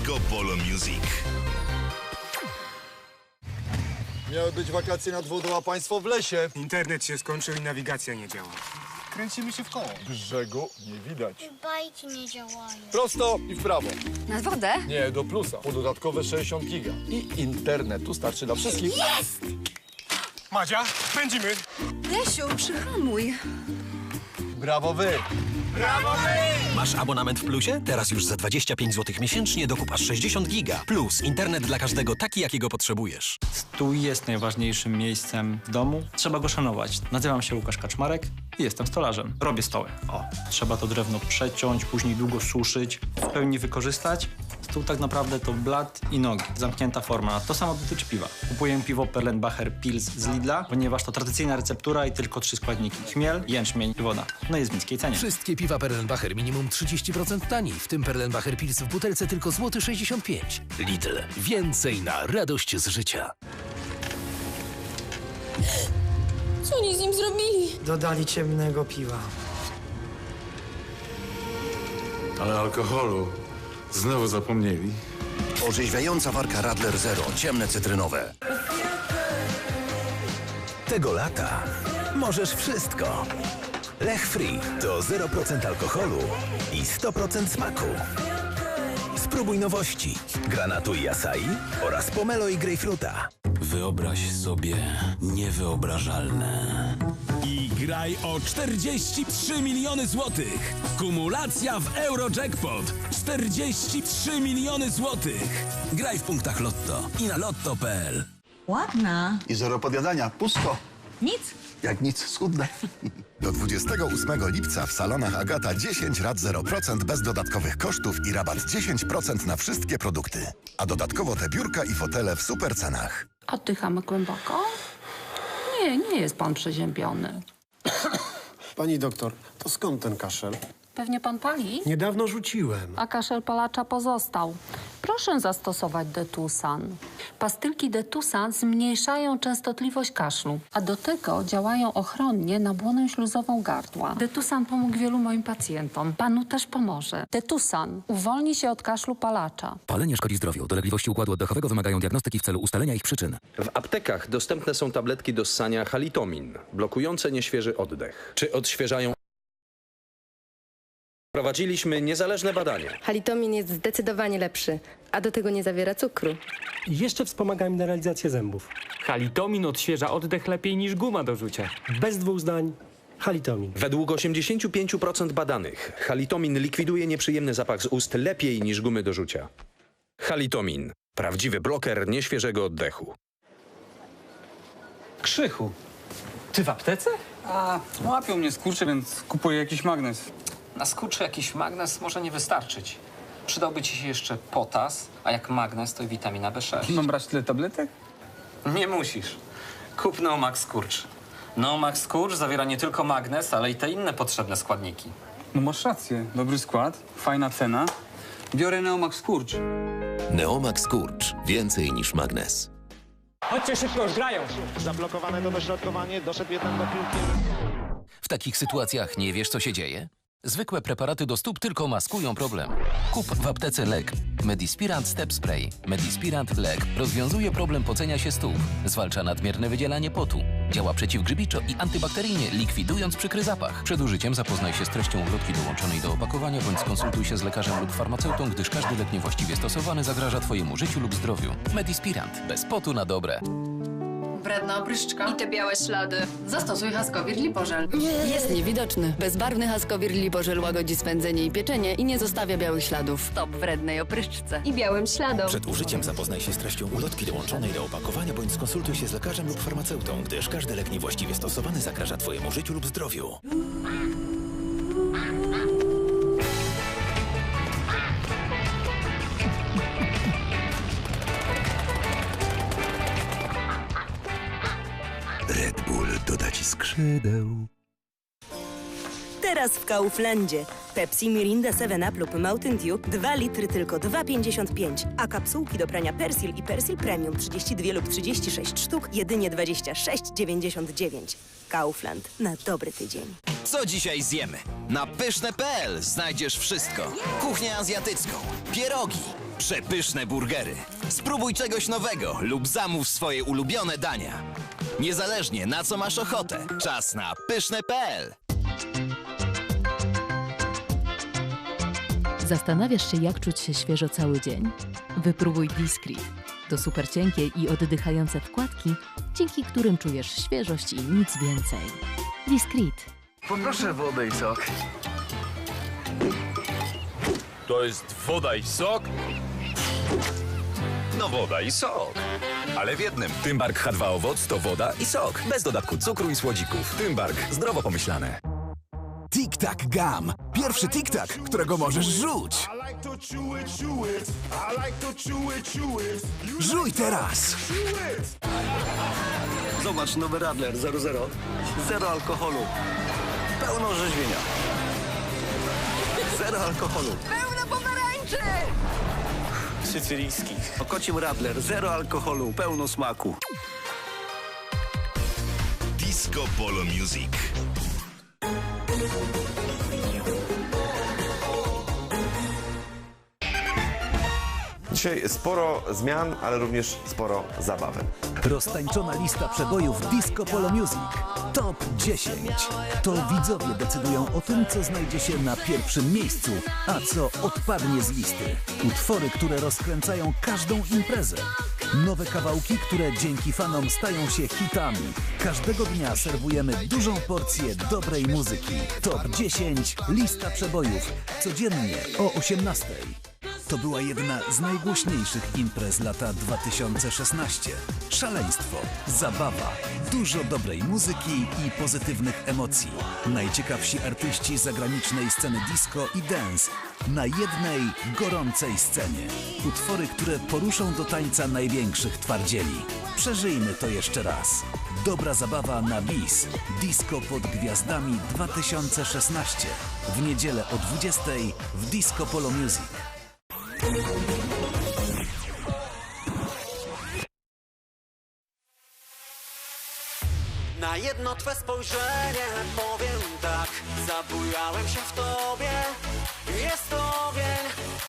Disco Polo Music. Miały być wakacje nad wodą, a państwo w lesie. Internet się skończył i nawigacja nie działa. Kręcimy się w koło. Brzegu nie widać. Bajki nie działają. Prosto i w prawo. Na wodę? Nie, do plusa. Po dodatkowe 60 giga. I internetu starczy dla wszystkich. Madzia, pędzimy! Lesiu, przyhamuj. Brawo wy. Masz abonament w Plusie? Teraz już za 25 zł miesięcznie dokup aż 60 giga. Plus internet dla każdego taki, jakiego potrzebujesz. Stół jest najważniejszym miejscem w domu. Trzeba go szanować. Nazywam się Łukasz Kaczmarek i jestem stolarzem. Robię stoły. O, trzeba to drewno przeciąć, później długo suszyć, w pełni wykorzystać. Stół tak naprawdę to blat i nogi. Zamknięta forma. To samo dotyczy piwa. Kupuję piwo Perlenbacher Pils z Lidla, ponieważ to tradycyjna receptura i tylko trzy składniki. Chmiel, jęczmień i woda. No jest w niskiej cenie. Wszystkie piwa Perlenbacher minimum 30% taniej, w tym Perlenbacher Pils w butelce tylko złoty 65. zł. Lidl. Więcej na radość z życia. Co oni z nim zrobili? Dodali ciemnego piwa. Ale alkoholu znowu zapomnieli. Orzeźwiająca warka Radler Zero. Ciemne cytrynowe. Tego lata możesz wszystko. Lech Free to 0% alkoholu i 100% smaku. Spróbuj nowości. Granatu i acai oraz pomelo i grejpfruta. Wyobraź sobie niewyobrażalne. I graj o 43 miliony złotych. Kumulacja w Eurojackpot. 43 miliony złotych. Graj w punktach Lotto i na lotto.pl. Ładna. I zero podjadania. Pusto. Nic. Jak nic, schudne. Do 28 lipca w salonach Agata 10 rat 0% bez dodatkowych kosztów i rabat 10% na wszystkie produkty. A dodatkowo te biurka i fotele w super cenach. Oddychamy głęboko? Nie, nie jest pan przeziębiony. Pani doktor, to skąd ten kaszel? Pewnie pan pali? Niedawno rzuciłem. A kaszel palacza pozostał. Proszę zastosować Detusan. Pastylki Detusan zmniejszają częstotliwość kaszlu, a do tego działają ochronnie na błonę śluzową gardła. Detusan pomógł wielu moim pacjentom. Panu też pomoże. Detusan uwolni się od kaszlu palacza. Palenie szkodzi zdrowiu. Dolegliwości układu oddechowego wymagają diagnostyki w celu ustalenia ich przyczyn. W aptekach dostępne są tabletki do ssania halitomin, blokujące nieświeży oddech. Czy odświeżają? Prowadziliśmy niezależne badania. Halitomin jest zdecydowanie lepszy, a do tego nie zawiera cukru. Jeszcze wspomaga mineralizację zębów. Halitomin odświeża oddech lepiej niż guma do rzucia. Bez dwóch zdań, halitomin. Według 85% badanych, halitomin likwiduje nieprzyjemny zapach z ust lepiej niż gumy do rzucia. Halitomin. Prawdziwy bloker nieświeżego oddechu. Krzychu. Ty w aptece? A, łapią mnie skurcze, więc kupuję jakiś magnes. Na skurczy jakiś magnes może nie wystarczyć. Przydałby ci się jeszcze potas, a jak magnes to i witamina B6. Mam brać tyle tabletek? Nie musisz. Kup Neomax Skurcz. Neomax Skurcz zawiera nie tylko magnes, ale i te inne potrzebne składniki. No masz rację, dobry skład, fajna cena. Biorę Neomax Skurcz. Neomax Kurcz. Więcej niż magnes. Chodźcie szybko, już grają. Zablokowane to dośrodkowanie, doszedł jeden do piłki. W takich sytuacjach nie wiesz, co się dzieje? Zwykłe preparaty do stóp tylko maskują problem. Kup w aptece LEK. Medispirant Step Spray. Medispirant LEK rozwiązuje problem pocenia się stóp. Zwalcza nadmierne wydzielanie potu. Działa przeciwgrzybiczo i antybakteryjnie, likwidując przykry zapach. Przed użyciem zapoznaj się z treścią ulotki dołączonej do opakowania bądź skonsultuj się z lekarzem lub farmaceutą, gdyż każdy lek niewłaściwie stosowany zagraża Twojemu życiu lub zdrowiu. Medispirant. Bez potu na dobre. Wredna opryszczka. I te białe ślady. Zastosuj Haskowir Lipożel. Jest niewidoczny. Bezbarwny Haskowir Lipożel łagodzi swędzenie i pieczenie i nie zostawia białych śladów. Stop wrednej opryszczce. I białym śladom. Przed użyciem zapoznaj się z treścią ulotki dołączonej do opakowania bądź skonsultuj się z lekarzem lub farmaceutą, gdyż każdy lek niewłaściwie stosowany zagraża Twojemu życiu lub zdrowiu. Skrzydeł. Teraz w Kauflandzie. Pepsi, Mirinda 7up lub Mountain Dew 2 litry tylko 2,55. A kapsułki do prania Persil i Persil Premium 32 lub 36 sztuk jedynie 26,99. Kaufland. Na dobry tydzień. Co dzisiaj zjemy? Na pyszne.pl znajdziesz wszystko. Kuchnię azjatycką, pierogi, przepyszne burgery. Spróbuj czegoś nowego lub zamów swoje ulubione dania. Niezależnie na co masz ochotę. Czas na pyszne.pl. Zastanawiasz się, jak czuć się świeżo cały dzień? Wypróbuj Discreet. To super cienkie i oddychające wkładki, dzięki którym czujesz świeżość i nic więcej. Discreet. Poproszę wodę i sok. To jest woda i sok? No woda i sok. Ale w jednym. Tymbark H2 Owoc to woda i sok. Bez dodatku cukru i słodzików. Tymbark. Zdrowo pomyślane. Tic-tac gum. Pierwszy tic-tac, którego możesz żuć. Żuj teraz! Zobacz, nowy Radler 00. Zero alkoholu. Pełno orzeźwienia. Zero alkoholu. Pełno pomarańczy! Sycylijski. O kocim Radler. Zero alkoholu. Pełno smaku. Disco Polo Music. Dzisiaj sporo zmian, ale również sporo zabawy. Roztańczona lista przebojów Disco Polo Music. Top 10. To widzowie decydują o tym, co znajdzie się na pierwszym miejscu, a co odpadnie z listy. Utwory, które rozkręcają każdą imprezę. Nowe kawałki, które dzięki fanom stają się hitami. Każdego dnia serwujemy dużą porcję dobrej muzyki. Top 10. Lista przebojów. Codziennie o 18. To była jedna z najgłośniejszych imprez lata 2016. Szaleństwo, zabawa, dużo dobrej muzyki i pozytywnych emocji. Najciekawsi artyści zagranicznej sceny disco i dance na jednej gorącej scenie. Utwory, które poruszą do tańca największych twardzieli. Przeżyjmy to jeszcze raz. Dobra zabawa na bis. Disco pod gwiazdami 2016. W niedzielę o 20 w Disco Polo Music. Na jedno twe spojrzenie powiem tak. Zabujałem się w tobie. Jest tobie